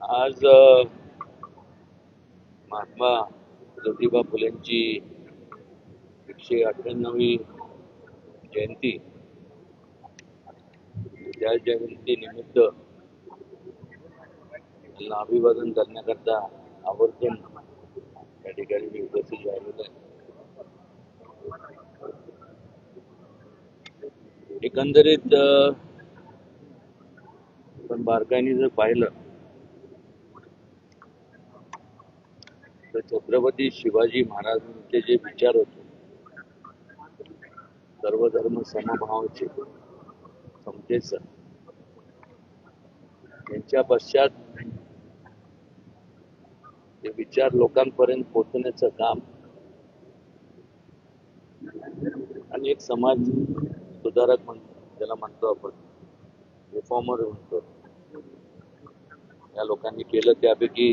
आज महात्मा ज्योतिबा फुलेंची एकशे अठ्ठ्याण्णवी जयंती. त्या जयंतीनिमित्त त्यांना अभिवादन करण्याकरता आवर्जून त्या ठिकाणी मी उपस्थित झालेलो आहे. एकंदरीत पण आपण बारकाईने जर पाहिलं तर छत्रपती शिवाजी महाराजांचे जे विचार होते सर्व धर्म समभावाचे समतेचं त्यांच्या पश्चात ते विचार लोकांपर्यंत पोहोचण्याचं काम आणि एक समाज सुधारक म्हण ज्याला म्हणतो आपण रिफॉर्मर म्हणतो. या लोकांनी केलं त्यापैकी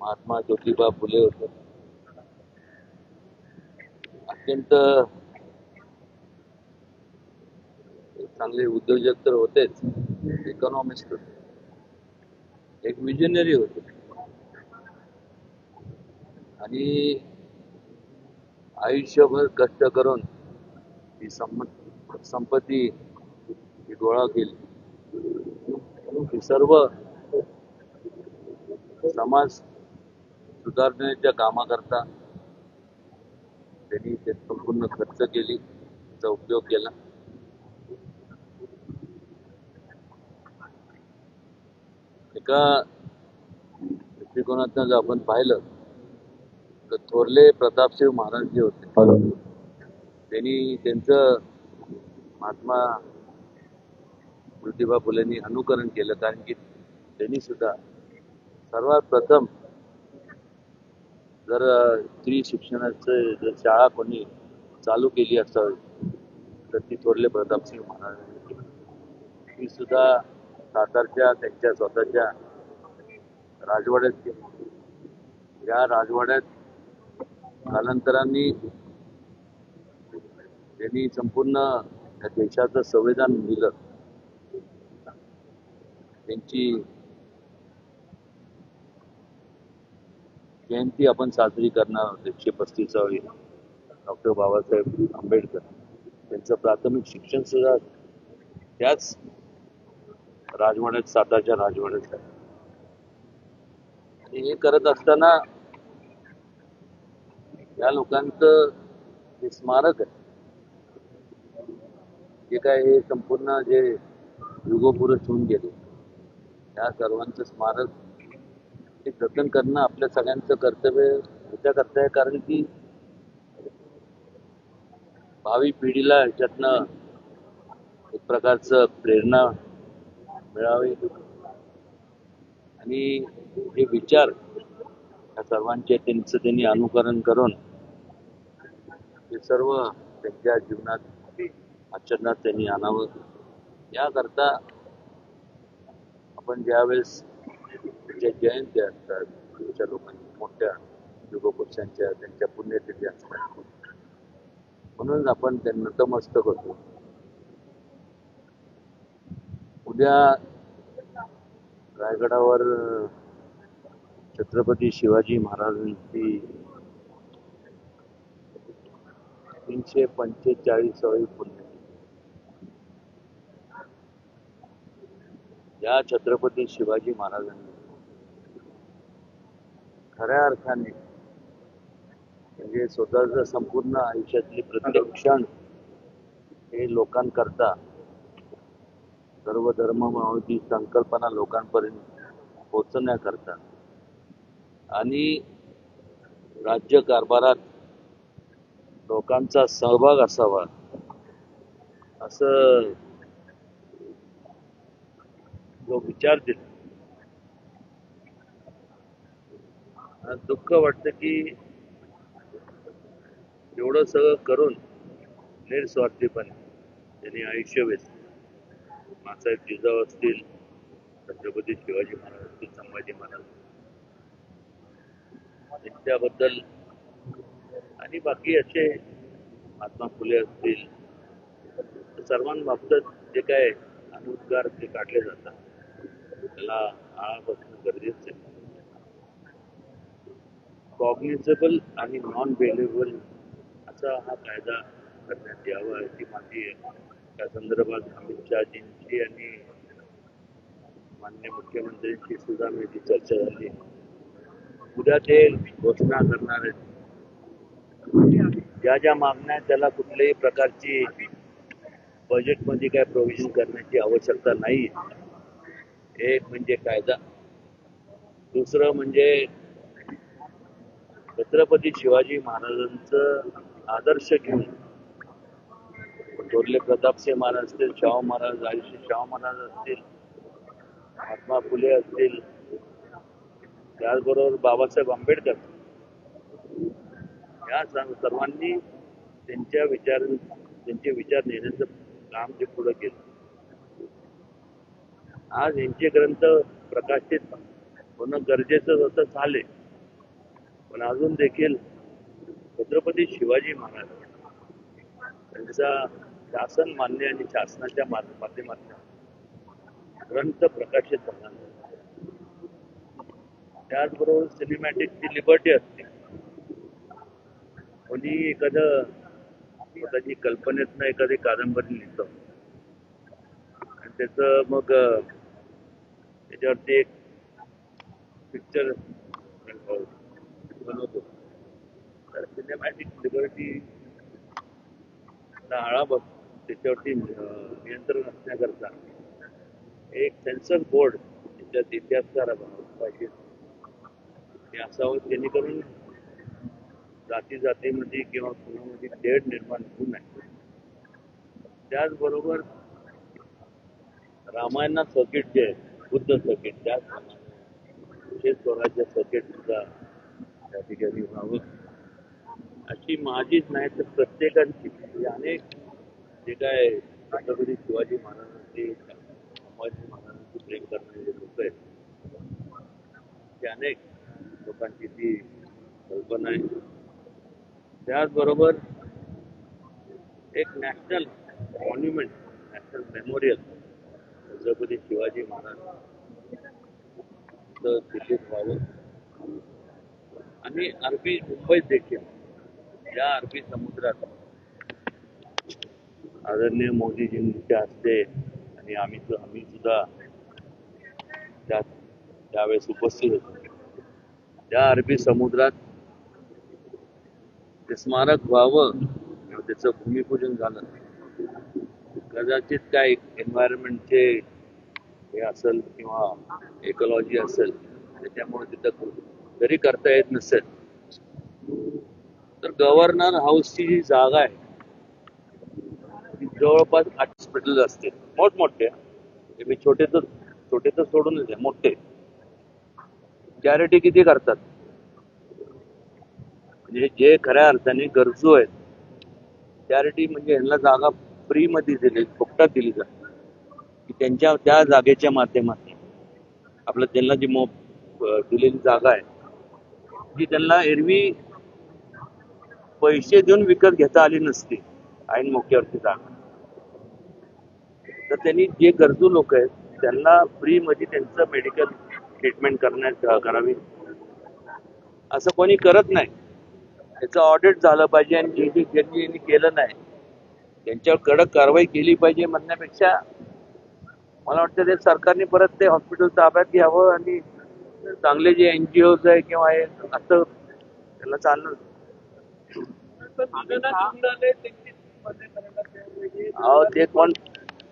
महात्मा ज्योतिबा फुले होते. अत्यंत चांगले उद्योजक तर होतेच इकॉनॉमिस्ट होते. एक विजनरी होते. आणि आयुष्यभर कष्ट करून ही संपत्ती ही गोळा केली. ही सर्व समाज सुधारण्याच्या कामाकरता त्यांनी ते संपूर्ण खर्च केली त्याचा उपयोग केला. एका दृष्टिकोनातनं जर आपण पाहिलं तर थोरले प्रतापसिंह महाराज जे होते त्यांनी त्यांचं महात्मा ज्योतिबा फुलेंनी अनुकरण केलं कारण की त्यांनी सुद्धा सर्वात प्रथम जर स्त्री शिक्षणाचं जर शाळा कोणी चालू केली असावी तर ती थोरले प्रतापसिंह महाराजांनी केली ती सुद्धा सातारच्या त्यांच्या स्वतःच्या राजवाड्यात केली या राजवाड्यात कालांतराने त्यांनी संपूर्ण या देशाचं संविधान दिलं त्यांची जयंती आपण साजरी करणार आहोत एकशे पस्तीसावी. डॉक्टर बाबासाहेब आंबेडकर त्यांचं प्राथमिक शिक्षण सुद्धा त्याच राजवाड्यात साताच्या राजवाड्यात आणि हे करत असताना या लोकांचं जे स्मारक आहे जे काय हे संपूर्ण जे युगोपुरुष होऊन गेले त्या सर्वांचं स्मारक हे जतन करणं आपल्या सगळ्यांचं कर्तव्य ह्याच्या करता आहे. कारण की भावी पिढीला ह्याच्यातनं एक प्रकारचं प्रेरणा मिळावी. आणि हे विचार या सर्वांचे त्यांचं त्यांनी अनुकरण करून हे सर्व त्यांच्या जीवनात आचरणात त्यांनी आणावं. याकरता आपण ज्यावेळेस ज्या जयंत्या असतात तुमच्या लोकांच्या मोठ्या युगपुरुषांच्या त्यांच्या पुण्यतिथी असतात म्हणून आपण त्यांना नतमस्तक होतो उद्या रायगडावर छत्रपती शिवाजी महाराजांची तीनशे पंचेचाळीसावी पुण्यतिथी या छत्रपती शिवाजी महाराजांनी खऱ्या अर्थाने म्हणजे स्वतःचं संपूर्ण आयुष्यातली प्रत्येक क्षण हे लोकांकरता सर्व धर्ममावची संकल्पना लोकांपर्यंत पोचण्याकरता आणि राज्य कारभारात लोकांचा सहभाग असावा असं जो विचार दिला दुःख वाटतं की एवढं सगळं करून निस्वार्थीपणे त्यांनी आयुष्य वेचलं. मासाहेब जिजाऊ असतील छत्रपती शिवाजी महाराज असतील संभाजी महाराज त्यांच्याबद्दल आणि बाकी असे महात्मा फुले असतील सर्वांबाबत जे काय अनुद्गार ते काढले जातात. त्याला आळा बसणं गरजेचं आहे. कॉग्निझेबल आणि नॉन वेलेबल असा हा कायदा करण्यात यावा अशी माझी त्या संदर्भात अमित शहाजींची आणि मान्य मुख्यमंत्र्यांची सुद्धा मी ती चर्चा झाली. उद्या ते घोषणा करणार आहेत. ज्या ज्या मागण्या आहेत, त्याला कुठल्याही प्रकारची बजेटमध्ये काय प्रोव्हिजन करण्याची आवश्यकता नाही. एक म्हणजे कायदा. दुसरं म्हणजे छत्रपती शिवाजी महाराजांचं आदर्श घेऊन थोरले प्रतापसिंह महाराज असतील शाहू महाराज आयुष्य शाहू महाराज असतील महात्मा फुले असतील त्याचबरोबर बाबासाहेब आंबेडकर. या सर्वांनी त्यांच्या विचार त्यांचे विचार नेण्याचं काम ते पुढे केलं. आज यांचे ग्रंथ प्रकाशित होणं गरजेचं होतं झाले पण अजून देखील छत्रपती शिवाजी महाराज त्यांचा शासन मान्य आणि शासनाच्या माध्यमातून ग्रंथ प्रकाशित होणार. त्याचबरोबर सिनेमॅटिकची लिबर्टी असते कोणी एखादं स्वतःची कल्पनेतनं एखादी कादंबरी लिहितं. आणि त्याचं मग त्याच्यावरती एक पिक्चर बनवतो तर सिनेमॅटिक लिबर्टी आळा बस त्याच्यावरती नियंत्रण असण्याकरता एक सेन्सर बोर्ड त्याच्यात इतिहासकार पाहिजे. हे असावं जेणेकरून जाती जातीमध्ये किंवा कुणामध्ये तेढ निर्माण होऊ नये. त्याचबरोबर रामायणात सर्किट जे आहे बुद्ध सर्किट त्याच हे स्वराज्य सर्किट सुद्धा त्या ठिकाणी व्हावं. अशी माझीच नाही तर प्रत्येकांची म्हणजे अनेक जे काय छत्रपती शिवाजी महाराजांचे संभाजी महाराजांचे प्रेम करणारे लोक आहेत ते अनेक लोकांची ती कल्पना आहे. त्याचबरोबर एक national monument national memorial Chhatrapati Shivaji Maharaj. तिथे व्हावं. आणि अरबी मुंबईत देखील या अरबी समुद्रात. आदरणीय मोदीजींच्या हस्ते आणि आम्ही आम्ही सुद्धा त्या त्यावेळेस उपस्थित होतो. त्या अरबी समुद्रात ते स्मारक व्हावं त्याचं भूमिपूजन झालं कदाचित काय एन्व्हायरमेंटचे हे असेल किंवा इकॉलॉजी असेल त्याच्यामुळे तिथं जरी करता येत नसेल तर गव्हर्नर हाऊसची जी जागा आहे ती जवळपास आठ हॉस्पिटल असतील मोठमोठे. मी छोटे तर छोटे तर सोडूनच आहे मोठे. चॅरिटी किती करतात? म्हणजे जे खऱ्या अर्थाने गरजू आहेत चॅरिटी म्हणजे ह्यांना जागा फ्रीमध्ये दिली फुकटात दिली जाते. की त्यांच्या त्या जागेच्या माध्यमातून आपलं त्यांना जी मो दिलेली जागा आहे जी त्यांना एरवी पैसे देऊन विकत घेता आली नसती ऐन मोक्यावरती जागा. तर त्यांनी जे गरजू लोक आहेत त्यांना फ्रीमध्ये त्यांचं मेडिकल ट्रीटमेंट करण्यात करावी. असं कोणी करत नाही. त्याचं ऑडिट झालं पाहिजे आणि जे जे ज्यांनी यांनी केलं नाही त्यांच्यावर कडक कारवाई केली पाहिजे म्हणण्यापेक्षा मला वाटतं ते सरकारने परत ते हॉस्पिटल ताब्यात घ्यावं आणि चांगले जे एन जी ओज आहे किंवा हे असं त्याला चालणं अहो ते कोण?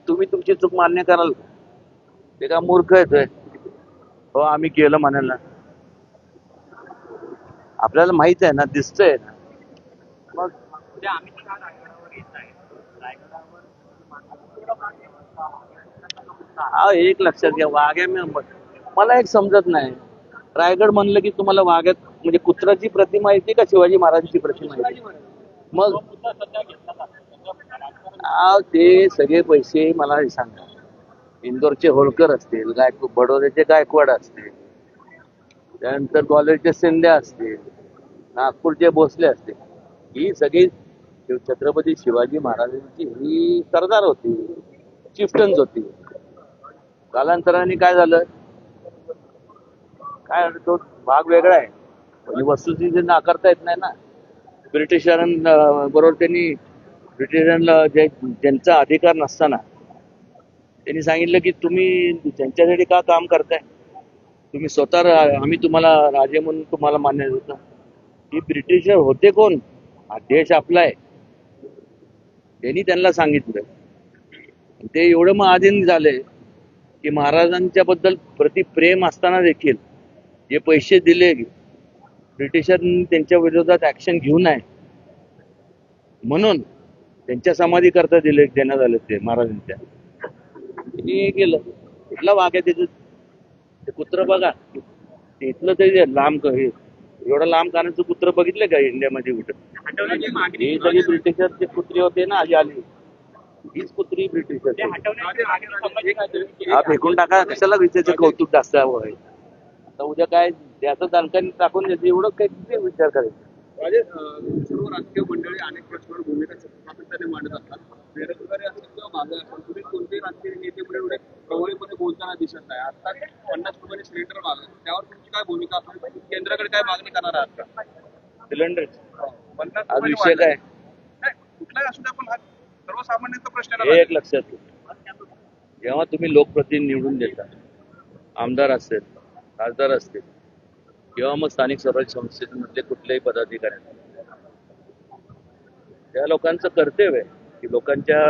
तुम्ही तुमची चूक मान्य कराल. ते का मूर्ख येतोय हो आम्ही केलं म्हणाल ना. आपल्याला माहीत आहे ना दिसतंय ना. मग हा एक लक्षात घ्या वाघ्या मी- मला एक समजत नाही. रायगड म्हणलं की तुम्हाला वाघ्यात म्हणजे कुत्राची प्रतिमा येते का शिवाजी महाराजांची प्रतिमा येते? मग अहो, ते सगळे पैसे मला सांगा. इंदोरचे होळकर असतील गायक बडोद्याचे गायकवाड असतील त्यानंतर कॉलेजचे शिंदे असतील नागपूरचे भोसले असतील ही सगळी शिव- छत्रपती शिवाजी महाराजांची ही सरदार होती चिफ्टन्स होती. कालांतराने काय झालं? काय तो भाग वेगळा आहे. म्हणजे वस्तुस्थिती नाकारता येत नाही ना. ब्रिटिशांना बरोबर त्यांनी ब्रिटिशांना जे ज्यांचा अधिकार नसताना त्यांनी सांगितलं की तुम्ही त्यांच्यासाठी का काम करताय? तुम्ही स्वतः आम्ही तुम्हाला राजे म्हणून तुम्हाला मान्य देतो की ब्रिटिशर होते कोण? हा देश आपला आहे. त्यांनी त्यांना सांगितलं. ते एवढं मग आधीन झाले की महाराजांच्या बद्दल प्रति प्रेम असताना देखील जे पैसे दिले. ब्रिटिशांनी त्यांच्या विरोधात ऍक्शन घेऊ नये म्हणून त्यांच्या समाधी करता दिले देण्यात आले ते महाराजांच्या. हे केलं. कुठला वाघ आहे त्याचं ते कुत्र बघा. ते इथलं तरी लांब हे एवढं लांब कानाचं कुत्र बघितलं का इंडियामध्ये कुठं? हे सगळे ब्रिटिशरचे कुत्रे होते ना आधी आली. हीच कुत्री ब्रिटिशर हा फेकून टाका. कशाला विचारायचं कौतुक जास्त हवं आता उद्या काय त्याचं दणकन टाकून द्यायचं एवढं काही किती विचार करायचं सर्व राजकीय मंडळी अनेक प्रश्नावर भूमिका सातत्याने मांडत असतात. बेरोजगारी असेल किंवा माझं असेल तुम्ही कोणतेही राजकीय नेते पुढे एवढे प्रभावीपणे बोलताना दिसत नाही. आता पन्नास रुपयाने सिलेंडर मागत त्यावर तुमची काय भूमिका असेल केंद्राकडे काय मागणी करणार आहात? का सिलेंडर पन्नास काय? कुठलाही असू द्या पण हा सर्वसामान्यांचा प्रश्न हे एक लक्षात ठेवा. जेव्हा तुम्ही लोकप्रतिनिधी निवडून देता आमदार असेल खासदार असतील किंवा मग स्थानिक स्वराज्य संस्थेमधले कुठलेही पदाधिकारी. त्या लोकांचं कर्तव्य आहे की लोकांच्या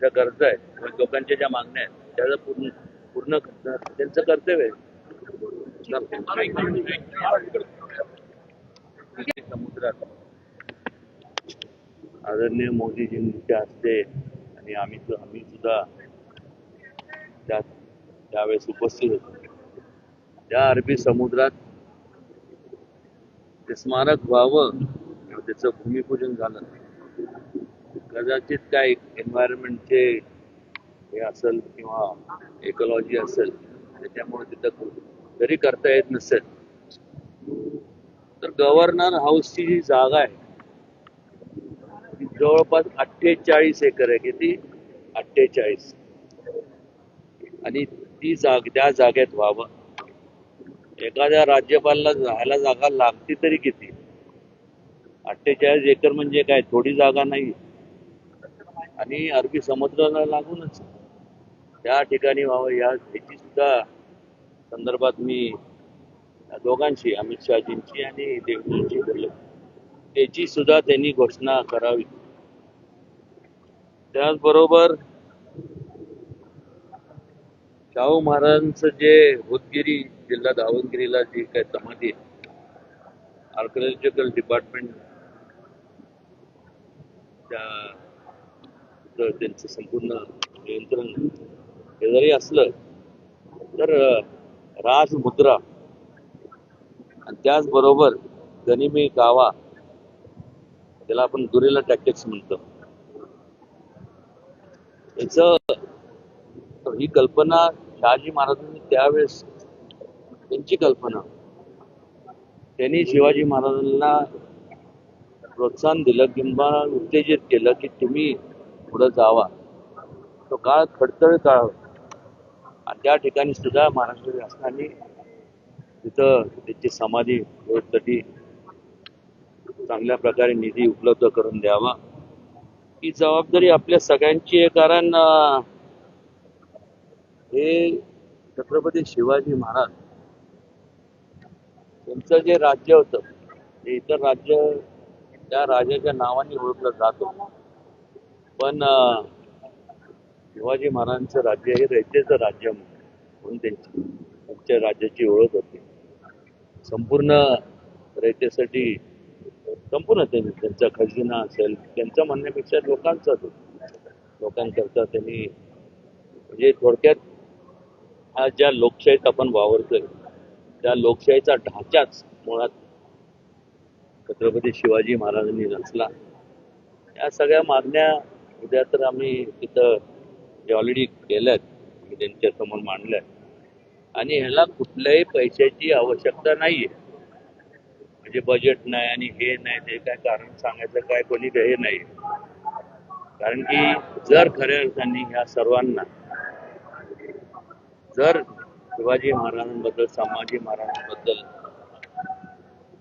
ज्या गरजा आहेत किंवा लोकांच्या ज्या मागण्या आहेत त्याचं पूर्ण पूर्ण त्यांचं कर्तव्य आहे. समुद्रात आदरणीय मोदीजींच्या हस्ते आणि आम्ही आम्ही सुद्धा त्या त्यावेळेस उपस्थित होतो. त्या अरबी समुद्रात ते स्मारक व्हावं त्याचं भूमिपूजन झालं. कदाचित काय एन्व्हायरमेंटचे हे असेल किंवा इकॉलॉजी असेल त्याच्यामुळे तिथं जरी करता येत नसेल. तर गव्हर्नर हाऊसची जी जागा आहे ती जवळपास अठ्ठेचाळीस एकर आहे. किती? अठ्ठेचाळीस. आणि ती जाग त्या जागेत व्हावं. एखाद्या राज्यपालला राहायला जागा लागती तरी किती? अठ्ठेचाळीस एकर म्हणजे काय? थोडी जागा नाही. आणि अरबी समुद्राला लागूनच. त्या ठिकाणी व्हावं या ह्याची सुद्धा संदर्भात मी या दोघांशी अमित शहाजींची आणि देवजींची बोललो. त्याची सुद्धा त्यांनी घोषणा करावी. त्याचबरोबर शाहू महाराजांचं जे होतगिरी जिल्हा दावणगिरीला जी काय समाधी आहे आर्किओलॉजिकल डिपार्टमेंट त्या त्यांचं संपूर्ण नियंत्रण हे जरी असलं तर राजमुद्रा आणि त्याचबरोबर गनिमी गावा त्याला आपण गुरेला टॅक्टिक्स म्हणतो. याच ही कल्पना शहाजी महाराजांनी त्यावेळेस त्यांची कल्पना. त्यांनी शिवाजी महाराजांना प्रोत्साहन दिलं किंवा उत्तेजित केलं की तुम्ही पुढं जावा. तो काळ खडतळ काळ आणि त्या ठिकाणी सुद्धा महाराष्ट्र शासनाने तिथं त्याची समाधी व्यवस्थेसाठी चांगल्या प्रकारे निधी उपलब्ध करून द्यावा. ही जबाबदारी आपल्या सगळ्यांची आहे कारण हे छत्रपती शिवाजी महाराज त्यांचं जे राज्य होतं ते इतर राज्य त्या राजाच्या नावाने ओळखलं जात. होतं पण शिवाजी महाराजांचं राज्य हे रयतेचं राज्य म्हणून त्यांची त्यांच्या राज्याची ओळख होती. संपूर्ण रयतेसाठी संपूर्ण त्यांनी त्यांचा खजिना असेल त्यांचं म्हणण्यापेक्षा लोकांचाच होता. लोकांकरता त्यांनी म्हणजे थोडक्यात हा ज्या लोकशाहीत आपण वावरतोय त्या लोकशाहीचा ढाचाच मुळात छत्रपती शिवाजी महाराजांनी रचला. या सगळ्या मागण्या उद्या तर आम्ही तिथं जे ऑलरेडी केल्यात मी त्यांच्यासमोर मांडल्या आणि ह्याला कुठल्याही पैशाची आवश्यकता नाहीये. म्हणजे बजेट नाही आणि हे नाही ते काय कारण सांगायचं काय कोणी हे नाही. कारण की जर खऱ्या अर्थाने ह्या सर्वांना जर शिवाजी महाराजांबद्दल संभाजी महाराजांबद्दल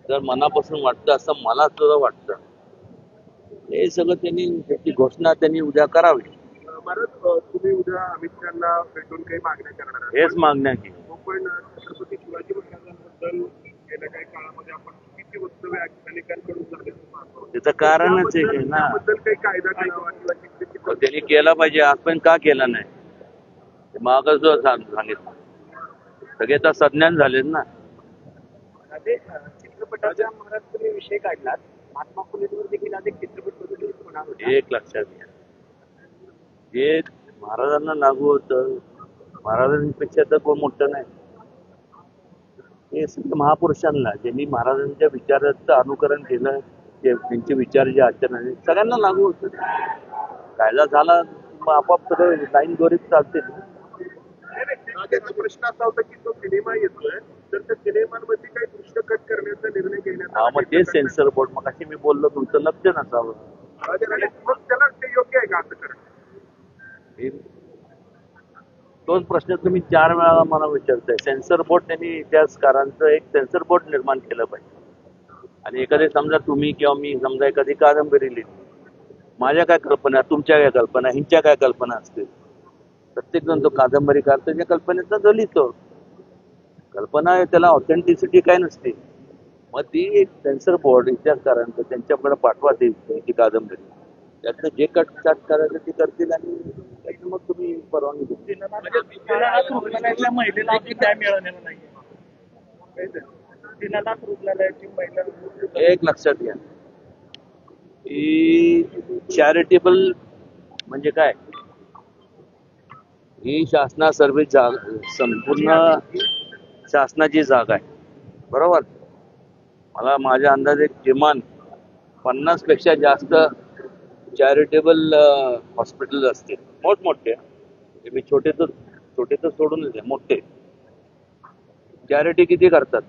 जर मनापासून वाटतं असं मला सुद्धा वाटतं. हे सगळं त्यांनी त्याची घोषणा त्यांनी उद्या करावी. तुम्ही उद्या अमित शहाना भेटून काही मागण्या करणार हेच मागण्या की पण छत्रपती शिवाजी महाराजांबद्दल गेल्या काही काळामध्ये आपण चुकीची वक्तव्य अनेकांकडून त्याचं कारणच आहे की ना. काही कायदा करावा त्यांनी केला पाहिजे आज पण का केला नाही? मागच सांगितलं. सगळे तर सज्ञान झालेत ना. ते अ, चित्रपटाचा महाराज तुम्ही विषय काढलात. महात्मा फुलेंवर देखील अनेक चित्रपट होणार होता एक लक्षात घ्या. जे महाराजांना लागू होतं महाराजांपेक्षा तर कोण मोठं नाही. हे सगळं महापुरुषांना ज्यांनी महाराजांच्या विचाराचं अनुकरण केलं त्यांचे विचार जे आचरण सगळ्यांना लागू होतं. कायदा झाला मग आपोआप सगळं लाईन दोरीत चालते. त्याचा प्रश्न असा होता की तो सिनेमा येतोय तर त्या सिनेमांमध्ये काही दृश्य कट करण्याचा निर्णय घेण्यात हा मग ते सेन्सर बोर्ड मग अशी मी बोललो तुमचं लक्ष नसावं. मग त्याला ते योग्य आहे का असं करणं? तोच प्रश्न तुम्ही चार वेळा मला विचारताय. सेन्सर बोर्ड त्यांनी इतिहासकारांचं एक सेन्सर बोर्ड निर्माण केलं पाहिजे. आणि एखादे समजा तुम्ही किंवा मी समजा एखादी कादंबरी लिहिली. माझ्या काय कल्पना तुमच्या काय कल्पना ह्यांच्या काय कल्पना असतील? प्रत्येक जण तो कादंबरीकार त्याच्या कल्पनेतनं तो लिहितो. कल्पना आहे त्याला ऑथेंटिसिटी काय नसते. मग ती एक सेन्सर बोर्ड इतिहासकारांचं त्यांच्याकडे पाठवा ती ती कादंबरी. त्यातलं जे कट कट करायचं ते करतील आणि त्याची मग तुम्ही परवानगी रुग्णालयाची महिला एक लक्षात घ्या. ही चॅरिटेबल म्हणजे काय? ही शासना सर्व जाग संपूर्ण शासनाची जागा आहे. बरोबर? मला माझ्या अंदाजे किमान पन्नासपेक्षा जास्त चॅरिटेबल हॉस्पिटल असतील. मोठमोठे. मी छोटे तर छोटे तर सोडूनच आहे मोठे. चॅरिटी किती करतात?